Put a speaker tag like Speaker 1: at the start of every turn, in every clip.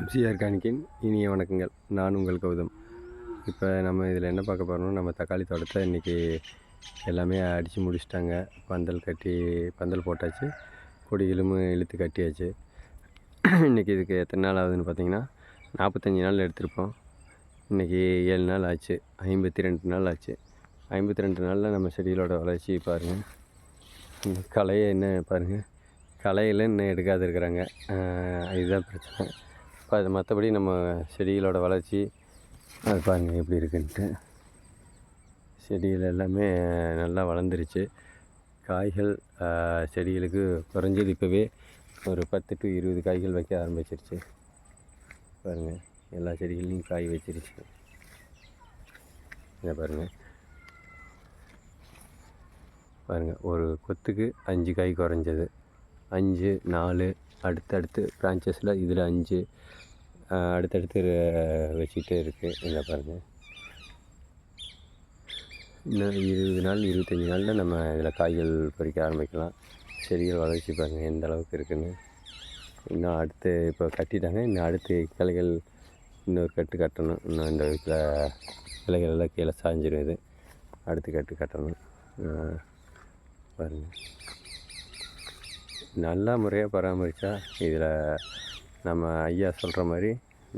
Speaker 1: MCR காணிக்கின் இனிய வணக்கங்கள். நான் உங்கள் கௌதம். இப்போ நம்ம இதில் என்ன பார்க்க போகிறோம்னா நம்ம தக்காளி தோட்டத்தை இன்றைக்கி எல்லாமே அடித்து முடிச்சிட்டாங்க. பந்தல் கட்டி பந்தல் போட்டாச்சு. கொடிகளும் இழுத்து கட்டியாச்சு. இன்றைக்கி இதுக்கு எத்தனை நாள் ஆகுதுன்னு பார்த்தீங்கன்னா நாற்பத்தஞ்சு நாள் எடுத்திருப்போம். இன்றைக்கி ஏழு நாள் ஆச்சு. ஐம்பத்தி ரெண்டு நாள் ஆச்சு. ஐம்பத்தி ரெண்டு நாளில் நம்ம செடிகளோட வளர்ச்சி பாருங்கள் இந்த களையை என்ன பாருங்கள் களையில் இன்னும் எடுக்காது இருக்கிறாங்க. இதுதான் பிரச்சனை. இப்போ அது மற்றபடி நம்ம செடிகளோட வளர்ச்சி அது பாருங்கள் எப்படி இருக்குன்ட்டு. செடிகள் எல்லாமே நல்லா வளர்ந்துருச்சு. காய்கள் செடிகளுக்கு குறைஞ்சது இப்போவே ஒரு பத்து டு இருபது காய்கள் வைக்க ஆரம்பிச்சிருச்சு. பாருங்கள் எல்லா செடிகள்லையும் காய் வச்சிருச்சு. இதை பாருங்கள் பாருங்கள் ஒரு கொத்துக்கு அஞ்சு காய் குறைஞ்சது. அஞ்சு நாலு அடுத்தடுத்து பிரான்ச்சஸில் இதில் அஞ்சு அடுத்தடுத்து வச்சுக்கிட்டே இருக்குது இதை பாருங்கள் இன்னும் இருபது நாள் இருபத்தஞ்சி நாளில் நம்ம இதில் காய்கள் பறிக்க ஆரம்பிக்கலாம். செடிகள் வளர்ச்சி பாருங்கள் எந்த அளவுக்கு இருக்குன்னு. இன்னும் அடுத்து இப்போ கட்டிட்டாங்க இன்னும் அடுத்து கிளைகள் இன்னொரு கட்டு கட்டணும். இன்னும் இந்த வீட்டில் கிளைகள் எல்லாம் கீழே சாஞ்சிடும் இது. அடுத்து கட்டு கட்டணும். பாருங்கள் நல்லா முறையாக பராமரித்தா இதில் நம்ம ஐயா சொல்கிற மாதிரி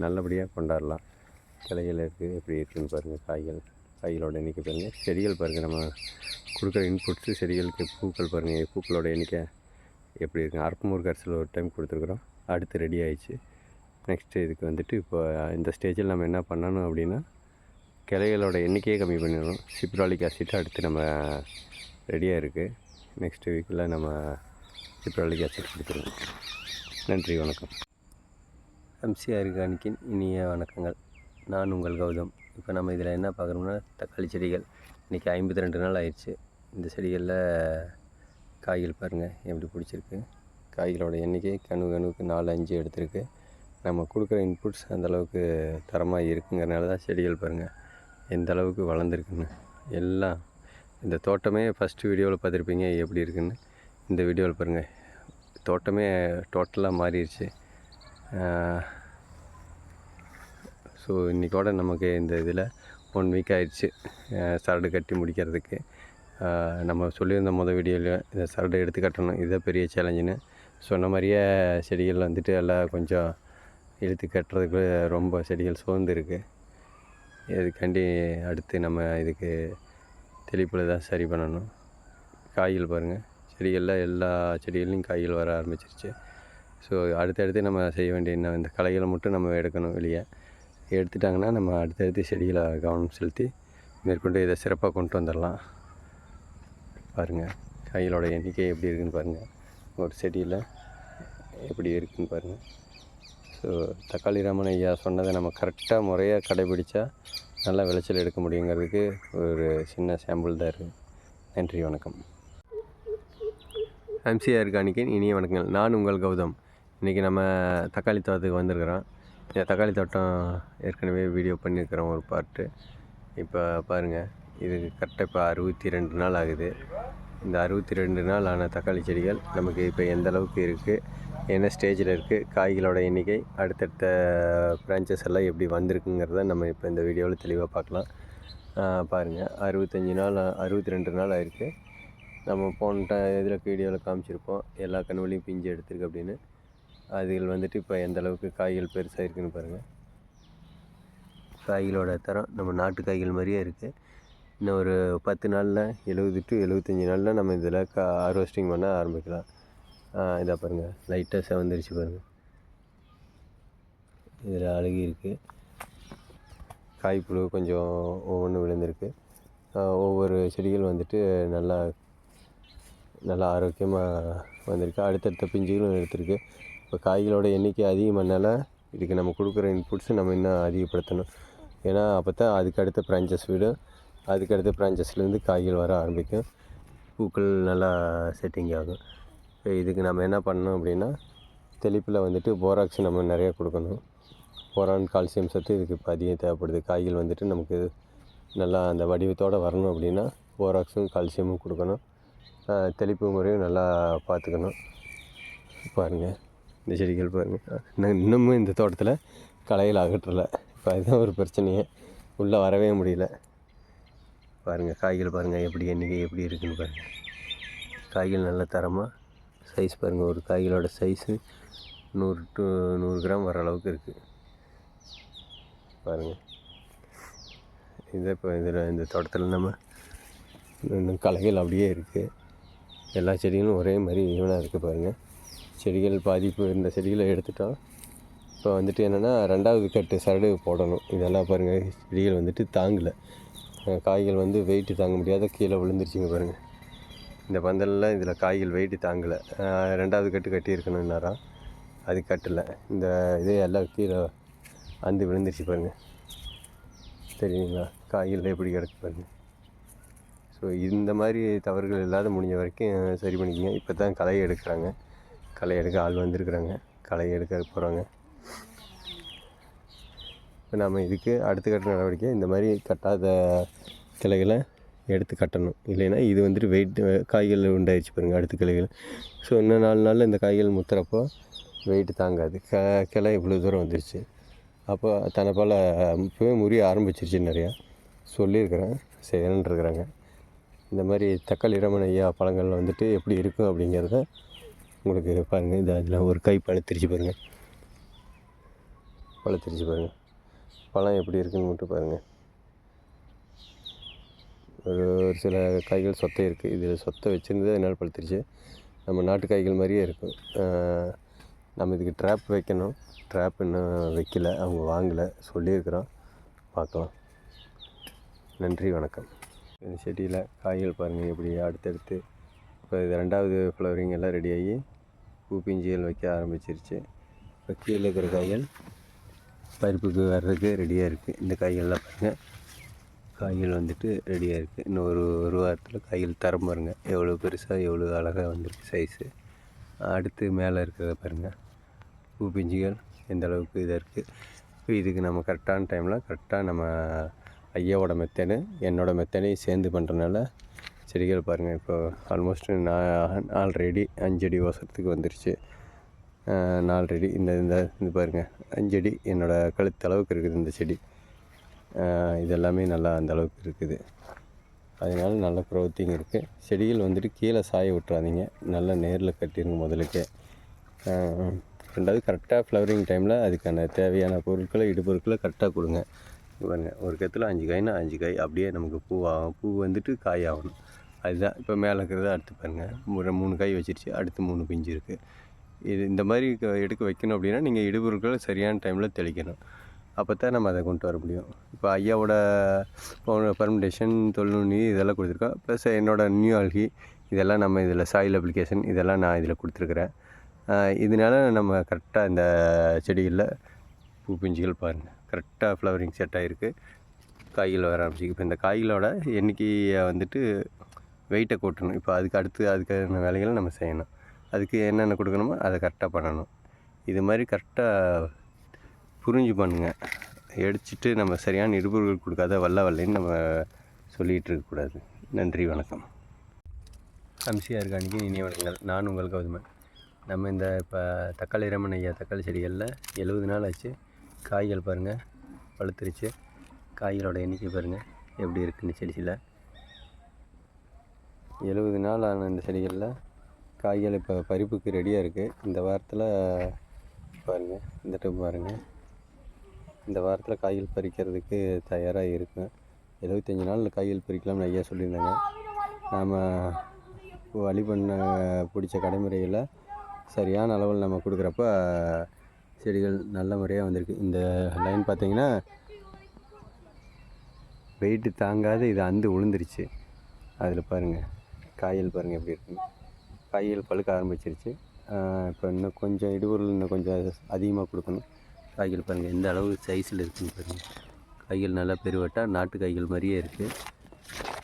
Speaker 1: நல்லபடியாக கொண்டாடலாம். கிளைகள் இருக்குது எப்படி இருக்குதுன்னு பாருங்கள் காய்கள். காய்களோட எண்ணிக்கை பாருங்கள் செடிகள் பாருங்கள் நம்ம கொடுக்குற இன்புட்ஸு செடிகளுக்கு பூக்கள் பாருங்கள் பூக்களோட எண்ணிக்கை எப்படி இருக்குது அர்ப்பமூர் கரிசல் ஒரு டைம் கொடுத்துருக்குறோம். அடுத்து ரெடி ஆயிடுச்சு. நெக்ஸ்ட்டு இதுக்கு வந்துட்டு இப்போ இந்த ஸ்டேஜில் நம்ம என்ன பண்ணணும் அப்படின்னா கிளைகளோட எண்ணிக்கையை கம்மி பண்ணிடணும். சிப்ராலிக் ஆசிட் அடுத்து நம்ம ரெடியாக இருக்குது நெக்ஸ்ட் வீக்கில் நம்ம சிப்ராலிக் ஆசிட் கொடுத்துருவோம். நன்றி வணக்கம். எம்சிஆர் கானிக்கின் இனிய வணக்கங்கள். நான் உங்கள் கௌதம். இப்போ நம்ம இதில் என்ன பார்க்குறோம்னா தக்காளி செடிகள். இன்றைக்கி ஐம்பத்தி ரெண்டு நாள் ஆயிடுச்சு. இந்த செடிகளில் காய்கள் பாருங்கள் எப்படி பிடிச்சிருக்கு. காய்களோட எண்ணிக்கை கணு கணுவுக்கு நாலு அஞ்சு எடுத்திருக்கு. நம்ம கொடுக்குற இன்புட்ஸ் அந்த அளவுக்கு தரமாக இருக்குங்கிறனால தான் செடிகள் பாருங்கள் எந்த அளவுக்கு வளர்ந்துருக்குன்னு. எல்லாம் இந்த தோட்டமே ஃபஸ்ட்டு வீடியோவில் பார்த்துருப்பீங்க எப்படி இருக்குன்னு. இந்த வீடியோவில் பாருங்கள் தோட்டமே டோட்டலாக மாறிடுச்சு. ஸோ இன்றைக்கோட நமக்கு இந்த இதில் ஒன் வீக் ஆயிடுச்சு. சரடு கட்டி முடிக்கிறதுக்கு. நம்ம சொல்லியிருந்த மொதல் வீடியோவில் இந்த சரடு எடுத்து கட்டணும் இதுதான் பெரிய சேலஞ்சுன்னு சொன்ன மாதிரியே செடிகள் வந்துட்டு எல்லாம் கொஞ்சம் இழுத்து கட்டுறதுக்கு ரொம்ப செடிகள் சோர்ந்துருக்கு. இதுக்காண்டி அடுத்து நம்ம இதுக்கு தெளிப்பில் தான் சரி பண்ணணும். காய்கள் பாருங்கள் செடிகளில் எல்லா செடிகள்லையும் காய்கள் வர ஆரம்பிச்சிருச்சு. ஸோ அடுத்தடுத்து நம்ம செய்ய வேண்டிய இன்னும் இந்த களைகளை மட்டும் நம்ம எடுக்கணும் வெளியே. எடுத்துட்டாங்கன்னா நம்ம அடுத்தடுத்து செடிகளை கவனம் செலுத்தி மேற்கொண்டு இதை சிறப்பாக கொண்டு வந்துடலாம். பாருங்கள் காய்களோட எண்ணிக்கை எப்படி இருக்குதுன்னு பாருங்கள் ஒரு செடியில் எப்படி இருக்குன்னு பாருங்கள் ஸோ தக்காளி ராமன் ஐயா சொன்னதை நம்ம கரெக்டாக முறையாக கடைபிடித்தா நல்லா விளைச்சல் எடுக்க முடியுங்கிறதுக்கு ஒரு சின்ன சாம்பிள் தான் இருக்குது நன்றி வணக்கம். எம்சிஆர் காணிக்கின் இனிய வணக்கங்கள். நான் உங்கள் கௌதம். இன்றைக்கி நம்ம தக்காளி தோட்டத்துக்கு வந்திருக்கிறோம். இந்த தக்காளி தோட்டம் ஏற்கனவே வீடியோ பண்ணியிருக்கிறோம் ஒரு பார்ட்டு இப்போ பாருங்கள் இது கரெக்டாக இப்போ அறுபத்தி ரெண்டு நாள் ஆகுது. இந்த அறுபத்தி ரெண்டு நாள் ஆன தக்காளி செடிகள் நமக்கு இப்போ எந்த அளவுக்கு இருக்குது என்ன ஸ்டேஜில் இருக்குது காய்களோட எண்ணிக்கை அடுத்தடுத்த பிரான்ச்சஸ் எல்லாம் எப்படி வந்திருக்குங்கிறத நம்ம இப்போ இந்த வீடியோவில் தெளிவாக பார்க்கலாம். பாருங்கள் அறுபத்தஞ்சி நாள் அறுபத்தி ரெண்டு நாள் ஆயிருக்கு. நம்ம போன இதில் வீடியோவில் காமிச்சிருப்போம் எல்லா கண்ணுலையும் பிஞ்சு எடுத்திருக்கு அப்படின்னு. அதுகள் வந்துட்டு இப்போ எந்த அளவுக்கு காய்கள் பெருசாக இருக்குன்னு பாருங்கள் காய்களோட தரம் நம்ம நாட்டு காய்கள் மாதிரியே இருக்குது இன்னும் ஒரு பத்து நாளில் எழுபது டு எழுபத்தஞ்சி நாளில் நம்ம இதில் கா ஹார்வெஸ்டிங் பண்ண ஆரம்பிக்கலாம். இதாக பாருங்கள் லைட்டாக செவந்துருச்சு பாருங்கள் இதில் அழுகி இருக்குது காய்ப்புழு கொஞ்சம் ஒவ்வொன்று விழுந்திருக்கு. ஒவ்வொரு செடிகள் வந்துட்டு நல்லா நல்லா ஆரோக்கியமாக வந்திருக்கு. அடுத்தடுத்த பிஞ்சுகளும் எடுத்திருக்கு. இப்போ காய்களோட எண்ணிக்கை அதிகமானால இதுக்கு நம்ம கொடுக்குற இன்புட்ஸை நம்ம இன்னும் அதிகப்படுத்தணும். ஏன்னா அப்போ தான் அதுக்கு அடுத்த பிரான்ச்சஸ் விடும் அதுக்கு அடுத்த பிரான்ச்சஸ்லேருந்து காய்கள் வர ஆரம்பிக்கும். பூக்கள் நல்லா செட்டிங் ஆகும். இப்போ இதுக்கு நம்ம என்ன பண்ணணும் அப்படின்னா தெளிப்பில் வந்துட்டு போராக்ஸ் நம்ம நிறையா கொடுக்கணும். போரான் கால்சியம் சத்து இதுக்கு இப்போ அதிகம் தேவைப்படுது. காய்கள் வந்துட்டு நமக்கு நல்லா அந்த வடிவத்தோடு வரணும் அப்படின்னா போராக்ஸும் கால்சியமும் கொடுக்கணும். தெளிப்பு முறையும் நல்லா பார்த்துக்கணும். பாருங்கள் இந்த செடிகள் பாருங்கள் நான் இன்னமும் இந்த தோட்டத்தில் களைகள் அகற்றலை இப்போ அதுதான் ஒரு பிரச்சனையே. உள்ளே வரவே முடியல. பாருங்கள் காய்கள் பாருங்கள் எப்படி எண்ணிக்கை எப்படி இருக்குன்னு பாருங்கள் காய்கள் நல்ல தரமாக சைஸ் பாருங்கள் ஒரு காய்களோட சைஸு நூறு டு நூறு கிராம் வர அளவுக்கு இருக்குது பாருங்கள் இதை இப்போ இதில் இந்த தோட்டத்தில் நம்ம இன்னும் களைகள் அப்படியே இருக்குது எல்லா செடிகளும் ஒரே மாதிரி ஈவனாக இருக்குது பாருங்கள் செடிகள் பாதிப்பு இந்த செடிகளை எடுத்துட்டோம். இப்போ வந்துட்டு என்னென்னா ரெண்டாவது கட்டு சரடு போடணும். இதெல்லாம் பாருங்கள் செடிகள் வந்துட்டு தாங்கலை. காய்கள் வந்து வெயிட்டு தாங்க முடியாத கீழே விழுந்துருச்சுங்க பாருங்கள் இந்த பந்தலில் இதில் காய்கள் வெயிட்டு தாங்கலை. ரெண்டாவது கட்டு கட்டி அது கட்டலை. இந்த இதே எல்லாம் கீழே அந்து விழுந்துருச்சு பாருங்கள் தெரியுங்களா? காய்கள் எப்படி கிடக்கு பாருங்கள் ஸோ இந்த மாதிரி தவறுகள் இல்லாத முடிஞ்ச வரைக்கும் சரி பண்ணிக்கங்க. இப்போ தான் களை எடுக்கிறாங்க. களை எடுக்க ஆள் வந்திருக்கிறாங்க. களை எடுக்க போகிறாங்க இப்போ நம்ம இதுக்கு அடுத்த கட்ட நடவடிக்கை இந்த மாதிரி கட்டாத கிளைகளை எடுத்து கட்டணும். இல்லைன்னா இது வந்துட்டு வெயிட் காய்கள் உண்டாயிடுச்சு பாருங்கள் அடுத்த கிளைகள். ஸோ இன்னும் நாலு நாளில் இந்த காய்கள் முத்துறப்போ வெயிட் தாங்காது. க கிளை இவ்வளோ தூரம் வந்துருச்சு. அப்போ தன்னை போல் இப்போவே முறிய ஆரம்பிச்சிருச்சு நிறையா. சொல்லியிருக்கிறேன் செய்யணுன்ருக்குறாங்க இந்த மாதிரி தக்காளி ரமண ஐயா பழங்கள் வந்துட்டு எப்படி இருக்கும் அப்படிங்கிறத உங்களுக்கு பாருங்கள் இது அதில் ஒரு கை பழுத்திருச்சு பாருங்கள் பழுத்திருச்சு பாருங்கள் பழம் எப்படி இருக்குன்னு மட்டும் பாருங்கள் ஒரு ஒரு சில காய்கள் சொத்தை இருக்குது இதில் சொத்தை வச்சுருந்தது அதனால் பழுத்திருச்சு நம்ம நாட்டு காய்கள் மாதிரியே இருக்கும். நம்ம இதுக்கு ட்ராப் வைக்கணும். ட்ராப் இன்னும் வைக்கல. அவங்க வாங்கலை. சொல்லியிருக்கிறோம். பார்க்கலாம். நன்றி வணக்கம். இந்த செடியில் காய்கள் பாருங்கள் எப்படி அடுத்தடுத்து. இப்போ இது ரெண்டாவது ஃப்ளவரிங் எல்லாம் ரெடி ஆகி பூ பிஞ்சுகள் வைக்க ஆரம்பிச்சிருச்சு. இப்போ கீழே இருக்கிற காய்கள் பருப்புக்கு வர்றதுக்கு ரெடியாக இருக்குது இந்த காய்கள்லாம் பாருங்கள் காய்கள் வந்துட்டு ரெடியாக இருக்குது இன்னும் ஒரு ஒரு வாரத்தில் காய்கள் தரம் பாருங்கள் எவ்வளோ பெருசாக எவ்வளோ அழகாக வந்திருக்கு சைஸு அடுத்து மேலே இருக்கிறத பாருங்கள் பூ பிஞ்சுகள் எந்த அளவுக்கு இதாக இருக்குது இப்போ இதுக்கு நம்ம கரெக்டான டைமில் கரெக்டாக நம்ம ஐயாவோட மெத்தடு என்னோடய மெத்தடையும் சேர்ந்து பண்ணுறனால செடிகள் பாருங்கள் இப்போ ஆல்மோஸ்ட் நான் ஆல்ரெடி அஞ்சடி ஓசரத்துக்கு வந்துருச்சு. நாலு ரெடி இந்த இந்த இது பாருங்கள் அஞ்சடி என்னோடய கழுத்து அளவுக்கு இருக்குது இந்த செடி. இதெல்லாமே நல்லா அந்த அளவுக்கு இருக்குது. அதனால நல்ல க்ரோத்திங் இருக்குது செடிகள் வந்துட்டு கீழே சாய விட்றாதீங்க நல்லா நேரில் கட்டிடுங்க முதலுக்கே. ரெண்டாவது கரெக்டாக ஃப்ளவரிங் டைமில் அதுக்கான தேவையான பொருட்களை இடுபொருட்களை கரெக்டாக கொடுங்க. பாருங்கள் ஒரு கத்தில் அஞ்சு காய்னா அஞ்சு காய். அப்படியே நமக்கு பூ ஆகும் பூ வந்துட்டு காய் ஆகணும். அதுதான். இப்போ மேலே இருக்கிறத அடுத்து பாருங்கள் ஒரு மூணு காய் வச்சிருச்சு. அடுத்து மூணு பிஞ்சு இருக்குது இது இந்த மாதிரி க- எடுக்க வைக்கணும் அப்படின்னா நீங்கள் இடுபொருட்களை சரியான டைமில் தெளிக்கணும். அப்போ தான் நம்ம அதை கொண்டு வர முடியும். இப்போ ஐயாவோட பர்மிடேஷன் தொழில்நுட்பி இதெல்லாம் கொடுத்துருக்கோம். ப்ளஸ் என்னோடய நியூ ஆல்கி இதெல்லாம் நம்ம இதில் சாயில் அப்ளிகேஷன் இதெல்லாம் நான் இதில் கொடுத்துருக்குறேன். இதனால் இதனால நம்ம கரெக்டாக இந்த செடிகளில் பூ பிஞ்சுகள் பாருங்கள் கரெக்டாக ஃப்ளவரிங் செட் ஆகிருக்கு காய்கள் வர ஆரம்பிச்சிருக்கு. இப்போ இந்த காய்களோட எண்ணிக்கையை வந்துட்டு வெயிட்டை கூட்டணும். இப்போ அதுக்கு அடுத்து அதுக்கான வேலைகளை நம்ம செய்யணும். அதுக்கு என்னென்ன கொடுக்கணுமோ அதை கரெக்டாக பண்ணணும். இது மாதிரி கரெக்டாக புரிஞ்சு பண்ணுங்கள் எடுத்துட்டு நம்ம சரியான இடுபொருள் கொடுக்காத வல்ல வல்லைன்னு நம்ம சொல்லிகிட்டு இருக்கக்கூடாது நன்றி வணக்கம். அம்சி இருக்கானிக்கு இனிய வணக்கங்கள். நான் உங்கள் கௌதமன். நம்ம இந்த இப்போ தக்காளி ரமன் ஐயா தக்காளி செடிகளில் எழுபது நாள் ஆச்சு. காய்கள் பாருங்கள் பழுத்துருச்சு காய்களோட எண்ணிக்கை பாருங்கள் எப்படி இருக்குன்னு செடியில். எழுபது நாள் ஆன இந்த செடிகளில் காய்கள் இப்போ பறிப்புக்கு ரெடியாக இருக்குது இந்த வாரத்தில் பாருங்கள் இந்த டைம் பாருங்கள் இந்த வாரத்தில் காய்கள் பறிக்கிறதுக்கு தயாராக இருக்கும் எழுபத்தஞ்சி நாளில் காய்கள் பறிக்கலாம்னு ஐயா சொல்லியிருந்தாங்க. நாம் வழி பண்ண பிடிச்ச கடைமுறைகளை சரியான அளவில் நம்ம கொடுக்குறப்ப செடிகள் நல்ல முறையாக வந்திருக்கு. இந்த லைன் பார்த்திங்கன்னா வெயிட்டு தாங்காத இது அந்து விழுந்துருச்சு அதில் பாருங்கள் காய்கள் பாருங்கள் எப்படி இருக்குன்னு. காய்கள் பழுக்க ஆரம்பிச்சிருச்சு. இப்போ இன்னும் கொஞ்சம் இடுபொருள் இன்னும் கொஞ்சம் அதிகமாக கொடுக்கணும். காய்கள் பாருங்கள் எந்த அளவு சைஸில் இருக்குன்னு பாருங்கள் காய்கள் நல்லா பெருவட்டால் நாட்டு காய்கள் மாதிரியே இருக்குது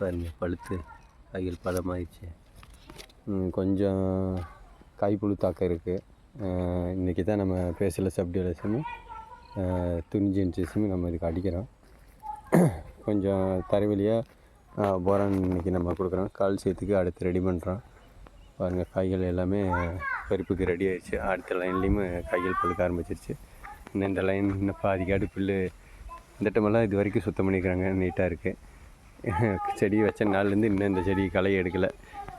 Speaker 1: பாருங்கள் பழுத்து காய்கள் பழமாயிடுச்சு கொஞ்சம் காய்ப்புழு தாக்கம் இருக்குது இன்றைக்கி தான் நம்ம பேசல அப்டியலஸுமே துணிஞ்சு நம்ம இதுக்கு அடிக்கிறோம். கொஞ்சம் தரைவழியாக போரான் இன்றைக்கி நம்ம கொடுக்குறோம். கால்சியத்துக்கு அடுத்து ரெடி பண்ணுறோம் பாருங்கள் காய்கள் எல்லாமே பருப்புக்கு ரெடி ஆயிடுச்சு. அடுத்த லைன்லேயும் காய்கள் பழுக்க ஆரம்பிச்சிருச்சு. இன்னும் இந்த லைன் இன்னும் பாதிக்காடு புல்லு இந்த டைமெல்லாம் இது வரைக்கும் சுத்தம் பண்ணிக்கிறாங்க. நீட்டாக இருக்குது செடி வச்ச நாள்லேருந்து இன்னும் இந்த செடி களை எடுக்கலை.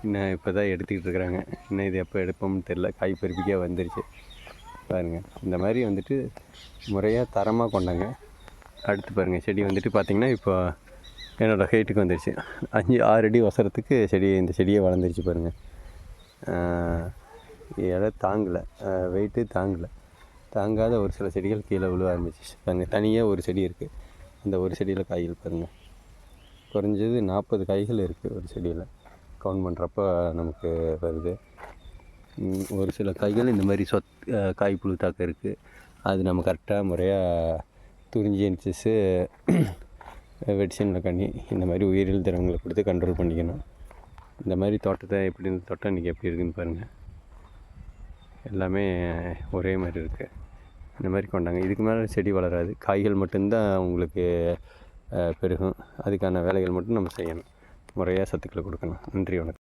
Speaker 1: இன்னும் இப்போ தான் எடுத்துக்கிட்டு இருக்கிறாங்க. இன்னும் இது எப்போ எடுப்போம்னு தெரில காய் பருப்பிக்கே வந்துருச்சு. பாருங்கள் இந்த மாதிரி வந்துட்டு முறையாக தரமாக கொண்டாங்க. அடுத்து பாருங்கள் செடி வந்துட்டு பார்த்திங்கன்னா இப்போ என்னோடய ஹைட்டுக்கு வந்துருச்சு. அஞ்சு ஆறு அடி வசரத்துக்கு செடி இந்த செடியே வளர்ந்துருச்சு பாருங்கள் இலை தாங்கலை. வெயிட்டு தாங்கலை. தாங்காத ஒரு சில செடிகள் கீழே விழுவ ஆரம்பிச்சிச்சு. பாருங்கள் தனியாக ஒரு செடி இருக்குது அந்த ஒரு செடியில் காய்கள் பாருங்கள் குறைஞ்சது நாற்பது காய்கள் இருக்குது ஒரு செடியில். கவுண்ட் பண்ணுறப்ப நமக்கு வருது. ஒரு சில காய்கள் இந்த மாதிரி சொத் காய் புழு தாக்கம் இருக்குது அது நம்ம கரெக்டாக முறையாக துரிஞ்சு இருந்துச்சு வெடிசனில் கண்ணி இந்த மாதிரி உயிரியல் திறங்களை கொடுத்து கண்ட்ரோல் பண்ணிக்கணும். இந்த மாதிரி தோட்டத்தை எப்படி இருந்து தோட்டம் இன்றைக்கி எப்படி இருக்குதுன்னு பாருங்கள் எல்லாமே ஒரே மாதிரி இருக்குது இந்த மாதிரி கொண்டாங்க. இதுக்கு மேலே செடி வளராது. காய்கள் மட்டும்தான் உங்களுக்கு பெருகும். அதுக்கான வேலைகள் மட்டும் நம்ம செய்யணும். முறையாக சத்துக்களை கொடுக்கணும். நன்றி வணக்கம்.